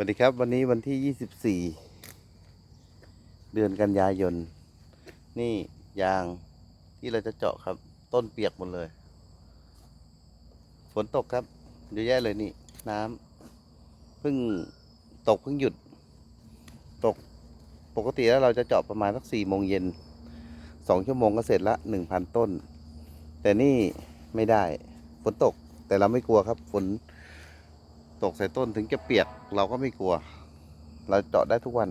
วัสดีครับ วันนี้วันที่ 24 เดือนกันยายน นี่ยางที่เราจะเจาะครับ ต้นเปียกหมดเลย ฝนตกครับเยอะแยะเลยนี่ น้ำเพิ่งตกเพิ่งหยุด ตกปกติแล้วเราจะเจาะประมาณสักสี่โมงเย็นสองชั่วโมงก็เสร็จละหนึ่งพันต้น แต่นี่ไม่ได้ฝนตกแต่เราไม่กลัวครับฝน ตกใส่ต้นถึงจะเปียกเราก็ไม่กลัว เราเจาะได้ทุกวัน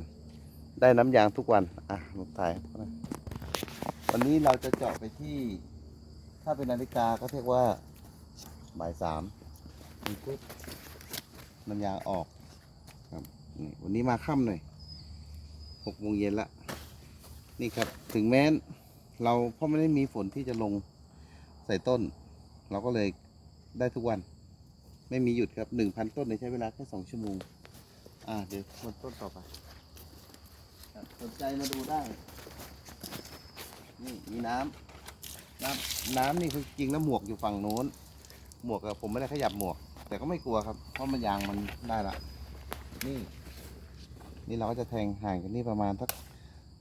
ได้น้ำยางทุกวัน อะลงถ่ายน่อยวันนี้เราจะเจาะไปที่ ถ้าเป็นนาฬิกาก็เรียกว่าบ่ายสามนี่ปุ๊บน้ำยางออกครับนี่วันนี้มาค่ำหน่อยหกโมงเย็นละนี่ครับถึงแม้น เราเพราะไม่ได้มีฝนที่จะลงใส่ต้น เราก็เลยได้ทุกวัน ไม่มีหยุดครับหนึ่งพันต้นเนี่ยใช้เวลาแค่สองชั่วโมง อ่าเดี๋ยวมาต้นต่อไปสนใจมาดูได้ นี่มีน้ำน้ำน้ำนี่คือจริงแล้วหมวกอยู่ฝั่งโน้น หมวกผมไม่ได้ขยับหมวก แต่ก็ไม่กลัวครับ เพราะมันยางมันได้ละ นี่ นี่เราก็จะแทงห่างกันนี่ประมาณสัก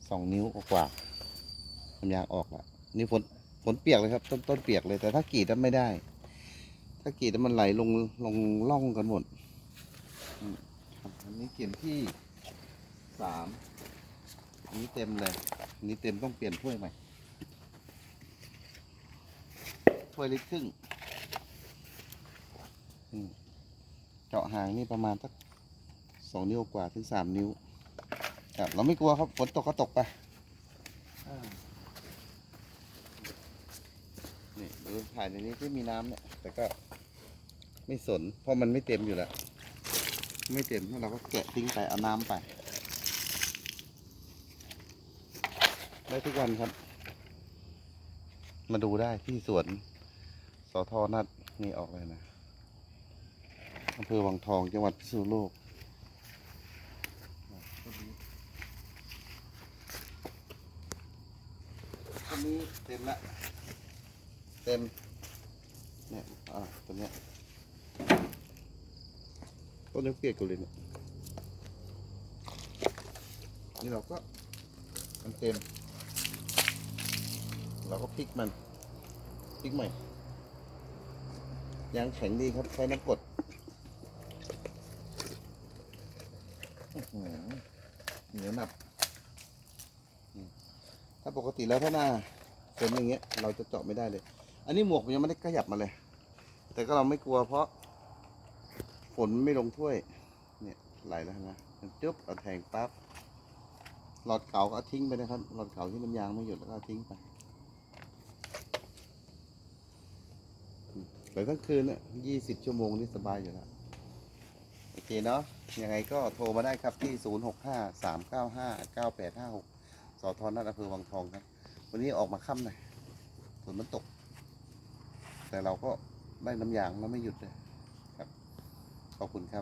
สองนิ้วกว่าๆน้ำยางออกละนี่ฝนฝนเปียกเลยครับ ต้นต้นเปียกเลยแต่ถ้ากรีดแล้วไม่ได้ ถ้ากรีดแล้วมันไหลลงลงล่องกันหมดอืมครับอันนี้เขียนที่สามอันนี้เต็มเลยอันนี้เต็มต้องเปลี่ยนถ้วยใหม่ถ้วยลิตรครึ่งอืมเจาะหางนี่ประมาณสักสองนิ้วกว่าถึงสามนิ้วครับเราไม่กลัวครับฝนตกก็ตกไปอ่านี่ดูถ่ายในนี้ที่มีน้ำเนี่ย แต่ก็ ไม่สน เพราะมันไม่เต็มอยู่แล้ว ไม่เต็มเราก็แกะทิ้งไปเอาน้ำไป ได้ทุกวันครับ มาดูได้ที่สวนสอทอนัดนี่ออกเลยนะอำเภอวังทองจังหวัดพิษณุโลกต้นนี้เต็มละเต็มเนี่ยอ่าตัวเนี้ย ต้นยังเปียกอยู่เลยเนี่ยนี่เราก็มันเต็ม เราก็พลิกมันพลิกใหม่ยางแข็งดีครับใช้น้ำกดเหนียวหนับ ถ้าปกติแล้วถ้าหน้าฝนอย่างเงี้ย เราจะเจาะไม่ได้เลย อันนี้หมวกมันยังไม่ได้ขยับมาเลย แต่ก็เราไม่กลัวเพราะ ฝนไม่ลงถ้วย เนี่ยไหลแล้วนะมันจุ๊บเอาแทงปั๊บหลอดเก่าก็ทิ้งไปนะครับ หลอดเก่าที่น้ำยางไม่หยุดแล้วก็ทิ้งไปเหลือทั้งคืนเนี่ยยี่สิบชั่วโมงนี่สบายอยู่แล้ว โอเคเนาะ ยังไงก็โทรมาได้ครับที่0 6 5 3 9 5 9 8 5 6สามเก้าห้าเก้าแปดห้าหกสอทอนัดอำเภอวังทองครับ วันนี้ออกมาค่ำหน่อยฝนมันตก แต่เราก็ได้น้ำยางแล้วไม่หยุดเลย ขอบคุณครับ